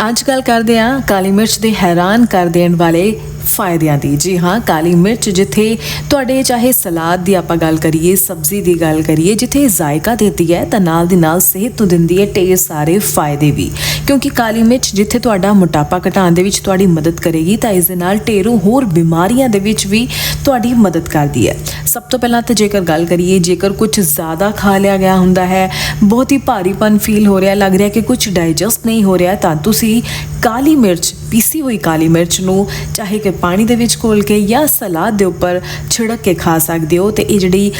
ਅੱਜ ਗੱਲ ਕਰਦੇ ਹਾਂ ਕਾਲੀ ਮਿਰਚ ਦੇ ਹੈਰਾਨ ਕਰ ਦੇਣ ਵਾਲੇ ਫਾਇਦਿਆਂ ਦੀ। ਜੀ ਹਾਂ, ਕਾਲੀ ਮਿਰਚ ਜਿੱਥੇ ਤੁਹਾਡੇ ਚਾਹੇ ਸਲਾਦ ਦੀ ਆਪਾਂ ਗੱਲ ਕਰੀਏ, ਸਬਜ਼ੀ ਦੀ ਗੱਲ ਕਰੀਏ, ਜਿੱਥੇ ਜ਼ਾਇਕਾ ਦਿੰਦੀ ਹੈ, ਤਾਂ ਨਾਲ ਦੀ ਨਾਲ ਸਿਹਤ ਨੂੰ ਦਿੰਦੀ ਹੈ ਢੇਰ ਸਾਰੇ ਫਾਇਦੇ ਵੀ। ਕਿਉਂਕਿ ਕਾਲੀ ਮਿਰਚ ਜਿੱਥੇ ਤੁਹਾਡਾ ਮੋਟਾਪਾ ਘਟਾਉਣ ਦੇ ਵਿੱਚ ਤੁਹਾਡੀ ਮਦਦ ਕਰੇਗੀ, ਤਾਂ ਇਸ ਦੇ ਨਾਲ ਢੇਰੋਂ ਹੋਰ ਬਿਮਾਰੀਆਂ ਦੇ ਵਿੱਚ ਵੀ ਤੁਹਾਡੀ ਮਦਦ ਕਰਦੀ ਹੈ। ਸਭ ਤੋਂ ਪਹਿਲਾਂ ਤਾਂ ਜੇਕਰ ਗੱਲ ਕਰੀਏ, ਜੇਕਰ ਕੁਝ ਜ਼ਿਆਦਾ ਖਾ ਲਿਆ ਗਿਆ ਹੁੰਦਾ ਹੈ, ਬਹੁਤ ਹੀ ਭਾਰੀਪਨ ਫੀਲ ਹੋ ਰਿਹਾ, ਲੱਗ ਰਿਹਾ ਕਿ ਕੁਝ ਡਾਈਜੈਸਟ ਨਹੀਂ ਹੋ ਰਿਹਾ, ਤਾਂ ਤੁਸੀਂ ਕਾਲੀ ਮਿਰਚ, ਪੀਸੀ ਹੋਈ ਕਾਲੀ ਮਿਰਚ ਨੂੰ, ਚਾਹੇ ਕਿ ਪਾਣੀ ਦੇ ਵਿੱਚ ਘੋਲ ਕੇ ਜਾਂ ਸਲਾਦ ਦੇ ਉੱਪਰ ਛਿੜਕ ਕੇ ਖਾ ਸਕਦੇ ਹੋ। ਤੇ ਇਹ ਜਿਹੜੀ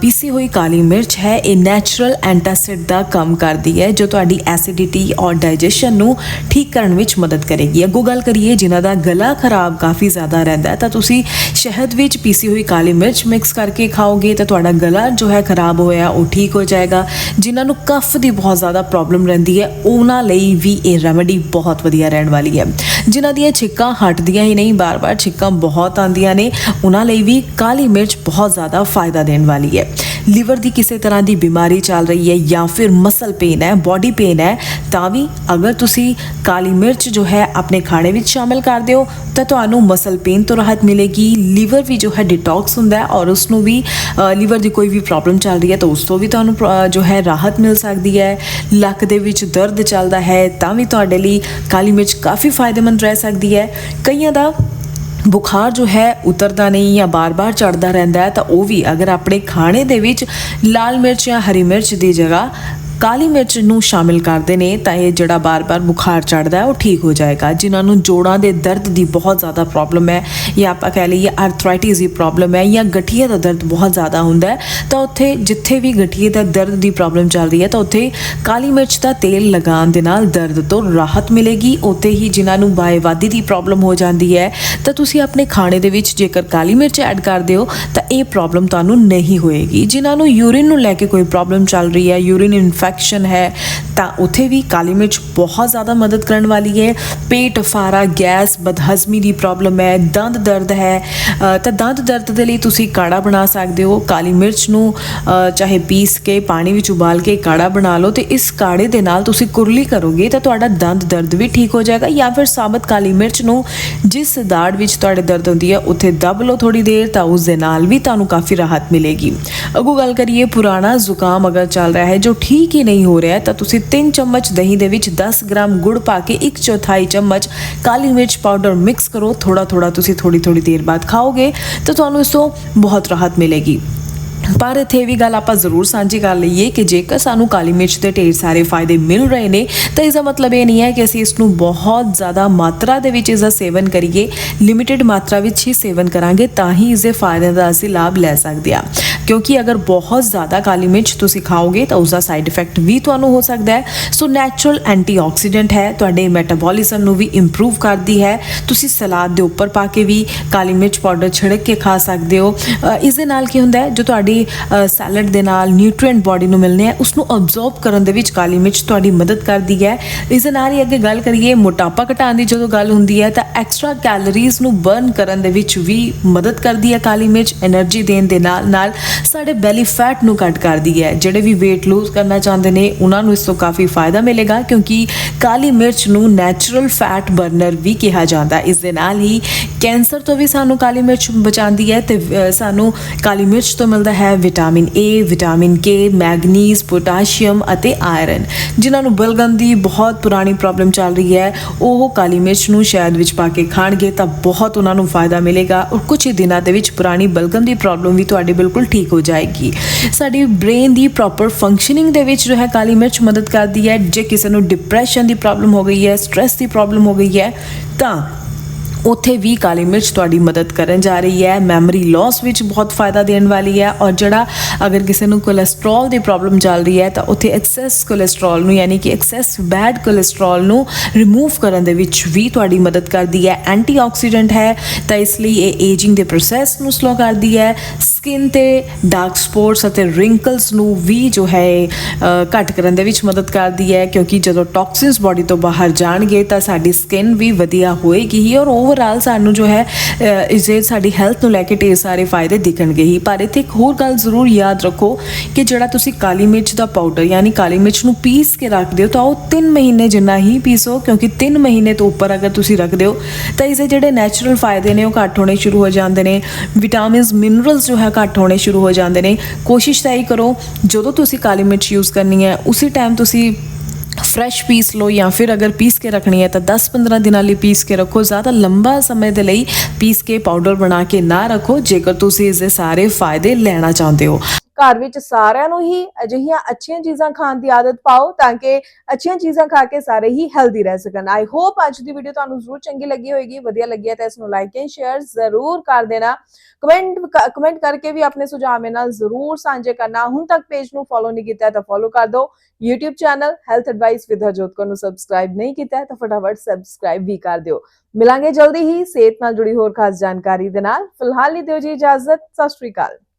ਪੀਸੀ ਹੋਈ ਕਾਲੀ ਮਿਰਚ ਹੈ, ਇਹ ਨੈਚੁਰਲ ਐਂਟਾਸਿਡ ਦਾ ਕੰਮ ਕਰਦੀ ਹੈ, ਜੋ ਤੁਹਾਡੀ ਐਸਿਡਿਟੀ ਔਰ ਡਾਈਜੈਸ਼ਨ ਨੂੰ ਠੀਕ ਕਰਨ ਵਿੱਚ ਮਦਦ ਕਰੇਗੀ। ਅੱਗੋਂ ਗੱਲ ਕਰੀਏ, ਜਿਨ੍ਹਾਂ ਦਾ ਗਲਾ ਖਰਾਬ ਕਾਫੀ ਜ਼ਿਆਦਾ ਰਹਿੰਦਾ ਹੈ, ਤਾਂ ਤੁਸੀਂ ਸ਼ਹਿਦ ਵਿੱਚ ਪੀਸੀ ਹੋਈ ਕਾਲੀ ਮਿਰਚ ਮਿਕਸ ਕਰਕੇ ਖਾਓਗੇ, ਤਾਂ ਤੁਹਾਡਾ ਗਲਾ ਜੋ ਹੈ ਖਰਾਬ ਹੋਇਆ, ਉਹ ਠੀਕ ਹੋ ਜਾਏਗਾ। ਜਿਨ੍ਹਾਂ ਨੂੰ ਕਫ ਦੀ ਬਹੁਤ ਜ਼ਿਆਦਾ ਪ੍ਰੋਬਲਮ ਰਹਿੰਦੀ ਹੈ, ਉਹਨਾਂ ਲਈ ਵੀ ਇਹ ਰੈਮੇਡੀ ਬਹੁਤ ਵਧੀਆ ਰਹਿਣ ਵਾਲੀ ਹੈ। ਜਿਨ੍ਹਾਂ ਦੀਆਂ ਛਿੱਕਾਂ ਹਟਦੀਆਂ ਹੀ ਨਹੀਂ ਬਾਰ-ਬਾਰ ਛਿੱਕਾਂ ਬਹੁਤ ਆਉਂਦੀਆਂ ਨੇ। ਉਹਨਾਂ ਲਈ ਵੀ ਕਾਲੀ ਮਿਰਚ ਬਹੁਤ ਜ਼ਿਆਦਾ ਫਾਇਦਾ ਦੇਣ ਵਾਲੀ ਹੈ। ਲੀਵਰ ਦੀ ਕਿਸੇ ਤਰ੍ਹਾਂ ਦੀ ਬਿਮਾਰੀ ਚੱਲ ਰਹੀ ਹੈ ਜਾਂ ਫਿਰ ਮਸਲ ਪੇਨ ਹੈ ਬਾਡੀ ਪੇਨ ਹੈ, ਤਾਂ ਵੀ ਅਗਰ ਤੁਸੀਂ ਕਾਲੀ ਮਿਰਚ ਜੋ ਹੈ ਆਪਣੇ ਖਾਣੇ ਵਿੱਚ ਸ਼ਾਮਿਲ ਕਰ ਦਿਓ ਤਾਂ ਤੁਹਾਨੂੰ ਮਸਲ ਪੇਨ ਤੋਂ ਰਾਹਤ ਮਿਲੇਗੀ। ਲੀਵਰ ਵੀ ਜੋ ਹੈ ਡਿਟੌਕਸ ਹੁੰਦਾ ਹੈ ਔਰ ਉਸ ਨੂੰ ਵੀ ਲੀਵਰ ਦੀ ਕੋਈ ਵੀ ਪ੍ਰੋਬਲਮ ਚੱਲ ਰਹੀ ਹੈ ਤਾਂ ਉਸ ਤੋਂ ਵੀ ਤੁਹਾਨੂੰ ਜੋ ਹੈ ਰਾਹਤ ਮਿਲ ਸਕਦੀ ਹੈ। ਲੱਕ ਦੇ ਵਿੱਚ ਦਰਦ ਚੱਲਦਾ ਹੈ ਤਾਂ ਵੀ ਤੁਹਾਡੇ ਲਈ ਕਾਲੀ ਮਿਰਚ ਕਾਫੀ ਫਾਇਦੇਮੰਦ ਰਹਿ ਸਕਦੀ ਹੈ। ਕਈਆਂ ਦਾ ਬੁਖਾਰ ਜੋ ਹੈ ਉਤਰਦਾ ਨਹੀਂ ਜਾਂ ਬਾਰ-ਬਾਰ ਚੜਦਾ ਰਹਿੰਦਾ ਹੈ, ਤਾਂ ਉਹ ਵੀ ਅਗਰ ਆਪਣੇ ਖਾਣੇ ਦੇ ਵਿੱਚ ਲਾਲ ਮਿਰਚ ਜਾਂ ਹਰੀ ਮਿਰਚ ਦੀ ਜਗ੍ਹਾ ਕਾਲੀ ਮਿਰਚ ਨੂੰ ਸ਼ਾਮਿਲ ਕਰਦੇ ਨੇ ਤਾਂ ਇਹ ਜਿਹੜਾ ਬਾਰ-ਬਾਰ ਬੁਖਾਰ ਚੜਦਾ ਹੈ, ਉਹ ਠੀਕ ਹੋ ਜਾਏਗਾ। ਜਿਨ੍ਹਾਂ ਨੂੰ ਜੋੜਾਂ ਦੇ ਦਰਦ ਦੀ ਬਹੁਤ ਜ਼ਿਆਦਾ ਪ੍ਰੋਬਲਮ ਹੈ ਜਾਂ ਆਪਾਂ ਕਹਿ ਲਈਏ ਆਰਥਰਾਈਟਿਸ ਦੀ ਪ੍ਰੋਬਲਮ ਹੈ ਜਾਂ ਗਠੀਏ ਦਾ ਦਰਦ ਬਹੁਤ ਜ਼ਿਆਦਾ ਹੁੰਦਾ ਹੈ, ਤਾਂ ਉੱਥੇ ਜਿੱਥੇ ਵੀ ਗਠੀਏ ਦਾ ਦਰਦ ਦੀ ਪ੍ਰੋਬਲਮ ਚੱਲ ਰਹੀ ਹੈ, ਤਾਂ ਉੱਥੇ ਕਾਲੀ ਮਿਰਚ ਦਾ ਤੇਲ ਲਗਾਉਣ ਦੇ ਨਾਲ ਦਰਦ ਤੋਂ ਰਾਹਤ ਮਿਲੇਗੀ। ਉੱਥੇ ਹੀ ਜਿਨ੍ਹਾਂ ਨੂੰ ਬਾਏਵਾਦੀ ਦੀ ਪ੍ਰੋਬਲਮ ਹੋ ਜਾਂਦੀ ਹੈ, ਤਾਂ ਤੁਸੀਂ ਆਪਣੇ ਖਾਣੇ ਦੇ ਵਿੱਚ ਜੇਕਰ ਕਾਲੀ ਮਿਰਚ ਐਡ ਕਰਦੇ ਹੋ, ਤਾਂ ਇਹ ਪ੍ਰੋਬਲਮ ਤੁਹਾਨੂੰ ਨਹੀਂ ਹੋਏਗੀ। ਜਿਨ੍ਹਾਂ ਨੂੰ ਯੂਰਿਨ ਨੂੰ ਲੈ ਕੇ ਕੋਈ ਪ੍ਰੋਬਲਮ ਚੱਲ ਰਹੀ ਹੈ ਯੂਰਿਨ ਇਨਫੈਕਸ਼ਨ ਹੈ ਤਾਂ ਉੱਥੇ ਵੀ ਕਾਲੀ ਮਿਰਚ ਬਹੁਤ ਜ਼ਿਆਦਾ ਮਦਦ ਕਰਨ ਵਾਲੀ ਹੈ ਪੇਟ ਫਾਰਾ ਗੈਸ ਬਦਹਜ਼ਮੀ ਦੀ ਪ੍ਰੋਬਲਮ ਹੈ ਦੰਦ ਦਰਦ ਹੈ ਤਾਂ ਦੰਦ ਦਰਦ ਦੇ ਲਈ ਤੁਸੀਂ ਕਾੜਾ ਬਣਾ ਸਕਦੇ ਹੋ ਕਾਲੀ ਮਿਰਚ ਨੂੰ ਚਾਹੇ ਪੀਸ ਕੇ ਪਾਣੀ ਵਿੱਚ ਉਬਾਲ ਕੇ ਕਾੜਾ ਬਣਾ ਲਓ ਤੇ ਇਸ ਕਾੜੇ ਦੇ ਨਾਲ ਤੁਸੀਂ ਕੁਰਲੀ ਕਰੋਗੇ ਤਾਂ ਤੁਹਾਡਾ ਦੰਦ ਦਰਦ ਵੀ ਠੀਕ ਹੋ ਜਾਏਗਾ ਜਾਂ ਫਿਰ ਸਾਬਤ ਕਾਲੀ ਮਿਰਚ ਨੂੰ ਜਿਸ ਦਾੜ ਵਿੱਚ ਤੁਹਾਡੇ ਦਰਦ ਹੁੰਦੀ ਹੈ ਉੱਥੇ ਦਬ ਲਓ ਥੋੜੀ ਦੇਰ ਤਾਂ ਉਸ ਦੇ ਨਾਲ ਵੀ ਤੁਹਾਨੂੰ ਕਾਫੀ ਰਾਹਤ ਮਿਲੇਗੀ ਅਗੋ ਗੱਲ ਕਰੀਏ ਪੁਰਾਣਾ ਜ਼ੁਕਾਮ ਅਗਰ ਚੱਲ ਰਿਹਾ ਹੈ ਜੋ ਠੀਕ ਹੀ ਨਹੀਂ ਹੋ ਰਿਹਾ ਤਾਂ ਤੁਸੀਂ 3 ਚਮਚ ਦਹੀਂ ਦੇ ਵਿੱਚ 10 ਗ੍ਰਾਮ ਗੁੜ ਪਾ ਕੇ 1 ਚੌਥਾਈ ਚਮਚ ਕਾਲੀ ਮਿਰਚ ਪਾਊਡਰ ਮਿਕਸ ਕਰੋ। ਥੋੜਾ ਥੋੜਾ ਤੁਸੀਂ ਥੋੜੀ ਥੋੜੀ ਦੇਰ ਬਾਅਦ ਖਾਓਗੇ ਤਾਂ ਤੁਹਾਨੂੰ ਇਸ ਤੋਂ ਬਹੁਤ ਰਾਹਤ ਮਿਲੇਗੀ। ਪਰ ਇੱਥੇ ਵੀ ਗੱਲ ਆਪਾਂ ਜ਼ਰੂਰ ਸਾਂਝੀ ਕਰ ਲਈਏ ਕਿ ਜੇਕਰ ਸਾਨੂੰ ਕਾਲੀ ਮਿਰਚ ਦੇ ਢੇਰ ਸਾਰੇ ਫਾਇਦੇ ਮਿਲ ਰਹੇ ਨੇ, ਤਾਂ ਇਸ ਦਾ ਮਤਲਬ ਇਹ ਨਹੀਂ ਹੈ ਕਿ ਅਸੀਂ ਇਸ ਨੂੰ ਬਹੁਤ ਜ਼ਿਆਦਾ ਮਾਤਰਾ ਦੇ ਵਿੱਚ ਇਸ ਦਾ ਸੇਵਨ ਕਰੀਏ। ਲਿਮਿਟਿਡ ਮਾਤਰਾ ਵਿੱਚ ਹੀ ਸੇਵਨ ਕਰਾਂਗੇ ਤਾਂ ਹੀ ਇਸ ਦੇ ਫਾਇਦਿਆਂ ਦਾ ਅਸੀਂ ਲਾਭ ਲੈ ਸਕਦੇ ਹਾਂ। ਕਿਉਂਕਿ ਅਗਰ ਬਹੁਤ ਜ਼ਿਆਦਾ ਕਾਲੀ ਮਿਰਚ ਤੁਸੀਂ ਖਾਓਗੇ ਤਾਂ ਉਸ ਦਾ ਸਾਈਡ ਇਫੈਕਟ ਵੀ ਤੁਹਾਨੂੰ ਹੋ ਸਕਦਾ ਹੈ। ਸੋ ਨੈਚੁਰਲ ਐਂਟੀਆਕਸੀਡੈਂਟ ਹੈ, ਤੁਹਾਡੇ ਮੈਟਾਬੋਲਿਜ਼ਮ ਨੂੰ ਵੀ ਇੰਪਰੂਵ ਕਰਦੀ ਹੈ। ਤੁਸੀਂ ਸਲਾਦ ਦੇ ਉੱਪਰ ਪਾ ਕੇ ਵੀ ਕਾਲੀ ਮਿਰਚ ਪਾਊਡਰ ਛਿੜਕ ਕੇ ਖਾ ਸਕਦੇ ਹੋ। ਇਸ ਦੇ ਨਾਲ ਕੀ ਹੁੰਦਾ ਹੈ, ਜੋ ਤੁਹਾਡੀ ਸੈਲਡ ਦੇ ਨਾਲ ਨਿਊਟ੍ਰੀਐਂਟ ਬਾਡੀ ਨੂੰ ਮਿਲਨੇ ਆ ਉਸ ਨੂੰ ਅਬਜ਼ੌਰਬ ਕਰਨ ਦੇ ਵਿੱਚ ਕਾਲੀ ਮਿਰਚ ਤੁਹਾਡੀ ਮਦਦ ਕਰਦੀ ਹੈ। ਇਸ ਦੇ ਨਾਲ ਹੀ ਅੱਗੇ ਗੱਲ ਕਰੀਏ, ਮੋਟਾਪਾ ਘਟਾਉਣ ਦੀ ਜਦੋਂ ਗੱਲ ਹੁੰਦੀ ਹੈ, ਤਾਂ ਐਕਸਟਰਾ ਕੈਲਰੀਜ਼ ਨੂੰ ਬਰਨ ਕਰਨ ਦੇ ਵਿੱਚ ਵੀ ਮਦਦ ਕਰਦੀ ਹੈ ਕਾਲੀ ਮਿਰਚ। એનર્ਜੀ ਦੇਣ ਦੇ ਨਾਲ ਨਾਲ ਸਾਡੇ ਬੈਲੀ ਫੈਟ ਨੂੰ ਘਟ ਕਰਦੀ ਹੈ। ਜਿਹੜੇ ਵੀ weight lose ਕਰਨਾ ਚਾਹੁੰਦੇ ਨੇ, ਉਹਨਾਂ ਨੂੰ ਇਸ ਤੋਂ ਕਾਫੀ ਫਾਇਦਾ ਮਿਲੇਗਾ, ਕਿਉਂਕਿ ਕਾਲੀ ਮਿਰਚ ਨੂੰ ਨੈਚੁਰਲ ਫੈਟ ਬਰਨਰ ਵੀ ਕਿਹਾ ਜਾਂਦਾ। ਇਸ ਦੇ ਨਾਲ ਹੀ ਕੈਂਸਰ ਤੋਂ ਵੀ ਸਾਨੂੰ ਕਾਲੀ ਮਿਰਚ ਬਚਾਉਂਦੀ ਹੈ ਤੇ ਸਾਨੂੰ ਕਾਲੀ ਮਿਰਚ ਤੋਂ ਮਿਲਦਾ ਹੈ vitamin A vitamin K manganese potassium ਅਤੇ ਆਇਰਨ ਜਿਨ੍ਹਾਂ ਨੂੰ ਬਲਗਮ ਦੀ ਬਹੁਤ ਪੁਰਾਣੀ ਪ੍ਰੋਬਲਮ ਚੱਲ ਰਹੀ ਹੈ, ਉਹ ਕਾਲੀ ਮਿਰਚ ਨੂੰ ਸ਼ਹਿਦ ਵਿੱਚ ਪਾ ਕੇ ਖਾਣਗੇ ਤਾਂ ਬਹੁਤ ਉਹਨਾਂ ਨੂੰ ਫਾਇਦਾ ਮਿਲੇਗਾ। ਔਰ ਕੁਝ ਹੀ ਦਿਨਾਂ ਦੇ ਵਿੱਚ ਪੁਰਾਣੀ ਬਲਗਮ ਦੀ ਪ੍ਰੋਬਲਮ ਵੀ ਤੁਹਾਡੀ ਬਿਲਕੁਲ ਠੀਕ ਹੋ ਜਾਏਗੀ। ਸਾਡੀ ਬ੍ਰੇਨ ਦੀ ਪ੍ਰੋਪਰ ਫੰਕਸ਼ਨਿੰਗ ਦੇ ਵਿੱਚ ਜੋ ਹੈ ਕਾਲੀ ਮਿਰਚ ਮਦਦ ਕਰਦੀ ਹੈ। ਜੇ ਕਿਸੇ ਨੂੰ ਡਿਪਰੈਸ਼ਨ ਦੀ ਪ੍ਰੋਬਲਮ ਹੋ ਗਈ ਹੈ ਸਟ੍ਰੈਸ ਦੀ ਪ੍ਰੋਬਲਮ ਹੋ ਗਈ ਹੈ, ਤਾਂ ਉੱਥੇ ਵੀ ਕਾਲੀ ਮਿਰਚ ਤੁਹਾਡੀ ਮਦਦ ਕਰਨ ਜਾ ਰਹੀ ਹੈ। ਮੈਮਰੀ ਲਾਸ ਵਿੱਚ ਬਹੁਤ ਫਾਇਦਾ ਦੇਣ ਵਾਲੀ ਹੈ ਔਰ ਜਿਹੜਾ ਅਗਰ ਕਿਸੇ ਨੂੰ ਕੋਲੇਸਟ੍ਰੋਲ ਦੀ ਪ੍ਰੋਬਲਮ ਚੱਲ ਰਹੀ ਹੈ ਤਾਂ ਉੱਥੇ ਐਕਸੈਸ ਕੋਲੇਸਟ੍ਰੋਲ ਨੂੰ ਯਾਨੀ ਕਿ ਐਕਸੈਸ ਬੈਡ ਕੋਲੇਸਟ੍ਰੋਲ ਨੂੰ ਰਿਮੂਵ ਕਰਨ ਦੇ ਵਿੱਚ ਵੀ ਤੁਹਾਡੀ ਮਦਦ ਕਰਦੀ ਹੈ। ਐਂਟੀਆਕਸੀਡੈਂਟ ਹੈ ਤਾਂ ਇਸ ਲਈ ਇਹ ਏਜਿੰਗ ਦੇ ਪ੍ਰੋਸੈਸ ਨੂੰ ਸਲੋ ਕਰਦੀ ਹੈ। ਸਕਿਨ ਤੇ ਡਾਰਕ ਸਪੌਟਸ ਅਤੇ ਰਿੰਕਲਸ ਨੂੰ ਵੀ ਜੋ ਹੈ ਅ, ਘੱਟ ਕਰਨ ਦੇ ਵਿੱਚ ਮਦਦ ਕਰਦੀ ਹੈ ਕਿਉਂਕਿ ਜਦੋਂ ਟੌਕਸਿਨਸ ਬਾਡੀ ਤੋਂ ਬਾਹਰ ਜਾਣਗੇ ਤਾਂ ਸਾਡੀ ਸਕਿਨ ਵੀ ਵਧੀਆ ਹੋਏਗੀ ਹੀ ਔਰ ਓਵਰ ਓਵਰਆਲ ਸਾਨੂੰ ਜੋ ਹੈ ਅ, ਇਸਦੇ ਸਾਡੀ ਹੈਲਥ ਨੂੰ ਲੈ ਕੇ ਢੇਰ ਸਾਰੇ ਫਾਇਦੇ ਦਿਖਣਗੇ ਹੀ। ਪਰ ਇੱਥੇ ਇੱਕ ਹੋਰ ਗੱਲ ਜ਼ਰੂਰ ਯਾਦ ਰੱਖੋ ਕਿ ਜਿਹੜਾ ਤੁਸੀਂ ਕਾਲੀ ਮਿਰਚ ਦਾ ਪਾਊਡਰ ਯਾਨੀ ਕਾਲੀ ਮਿਰਚ ਨੂੰ ਪੀਸ ਕੇ ਰੱਖਦੇ ਹੋ ਤਾਂ ਉਹ 3 ਮਹੀਨੇ ਜਿੰਨਾ ਹੀ ਪੀਸੋ ਕਿਉਂਕਿ 3 ਮਹੀਨੇ ਤੋਂ ਉੱਪਰ ਅਗਰ ਤੁਸੀਂ ਰੱਖਦੇ ਹੋ ਤਾਂ ਇਸਦੇ ਜਿਹੜੇ ਨੈਚੁਰਲ ਫਾਇਦੇ ਨੇ ਉਹ ਘੱਟ ਹੋਣੇ ਸ਼ੁਰੂ ਹੋ ਜਾਂਦੇ ਨੇ। ਵਿਟਾਮਿਨਸ ਮਿਨਰਲਸ ਜੋ ਹੈ ਘੱਟ ਹੋਣੇ ਸ਼ੁਰੂ ਹੋ ਜਾਂਦੇ ਨੇ। ਕੋਸ਼ਿਸ਼ ਤਾਂ ਇਹ ਕਰੋ ਜਦੋਂ ਤੁਸੀਂ ਕਾਲੀ ਮਿਰਚ ਯੂਜ਼ ਕਰਨੀ ਹੈ ਉਸੇ ਟਾਈਮ ਤੁਸੀਂ ਫਰੈਸ਼ ਪੀਸ ਲਓ ਜਾਂ ਫਿਰ ਅਗਰ ਪੀਸ ਕੇ ਰੱਖਣੀ ਹੈ ਤਾਂ 10-15 ਦਿਨਾਂ ਲਈ ਪੀਸ ਕੇ ਰੱਖੋ। ਜ਼ਿਆਦਾ ਲੰਬਾ ਸਮੇਂ ਦੇ ਲਈ ਪੀਸ ਕੇ ਪਾਊਡਰ ਬਣਾ ਕੇ ਨਾ ਰੱਖੋ, ਜੇਕਰ ਤੁਸੀਂ ਇਸ ਦੇ ਸਾਰੇ ਫਾਇਦੇ ਲੈਣਾ ਚਾਹੁੰਦੇ ਹੋ। ਘਰ ਵਿੱਚ ਸਾਰਿਆਂ ਨੂੰ ਹੀ ਅਜਿਹੀਆਂ ਅੱਛੀਆਂ ਚੀਜ਼ਾਂ ਖਾਣ ਦੀ ਆਦਤ ਪਾਓ ਤਾਂ ਕਿ ਅੱਛੀਆਂ ਚੀਜ਼ਾਂ ਖਾ ਕੇ ਸਾਰੇ ਹੀ ਹੈਲਦੀ ਰਹਿ ਸਕਣ। ਆਈ ਹੋਪ ਅੱਜ ਦੀ ਵੀਡੀਓ ਤੁਹਾਨੂੰ ਜ਼ਰੂਰ ਚੰਗੀ ਲੱਗੀ ਹੋਏਗੀ, ਵਧੀਆ ਲੱਗੀ ਹੈ ਤਾਂ ਇਸ ਨੂੰ ਲਾਈਕ ਐਂਡ ਸ਼ੇਅਰ ਜ਼ਰੂਰ ਕਰ ਦੇਣਾ। ਕਮੈਂਟ ਕਮੈਂਟ ਕਰਕੇ ਵੀ ਆਪਣੇ ਸੁਝਾਅ ਮੇਰੇ ਨਾਲ ਜ਼ਰੂਰ ਸਾਂਝੇ ਕਰਨਾ। ਹੁਣ ਤੱਕ ਪੇਜ ਨੂੰ ਫੋਲੋ ਨਹੀਂ ਕੀਤਾ ਤਾਂ ਫੋਲੋ ਕਰ ਦਿਓ। YouTube channel health advice with Harjot Kaur ਨੂੰ ਸਬਸਕ੍ਰਾਈਬ ਨਹੀਂ ਕੀਤਾ ਤਾਂ ਫਟਾਫਟ ਸਬਸਕ੍ਰਾਈਬ ਵੀ ਕਰ ਦਿਓ। ਮਿਲਾਂਗੇ ਜਲਦੀ ਹੀ ਸਿਹਤ ਨਾਲ ਜੁੜੀ ਹੋਰ ਖਾਸ ਜਾਣਕਾਰੀ ਦੇ ਨਾਲ। ਫਿਲਹਾਲ ਲਈ ਦਿਓ ਜੀ ਇਜਾਜ਼ਤ। ਸਤਿ ਸ਼੍ਰੀ ਅਕਾਲ।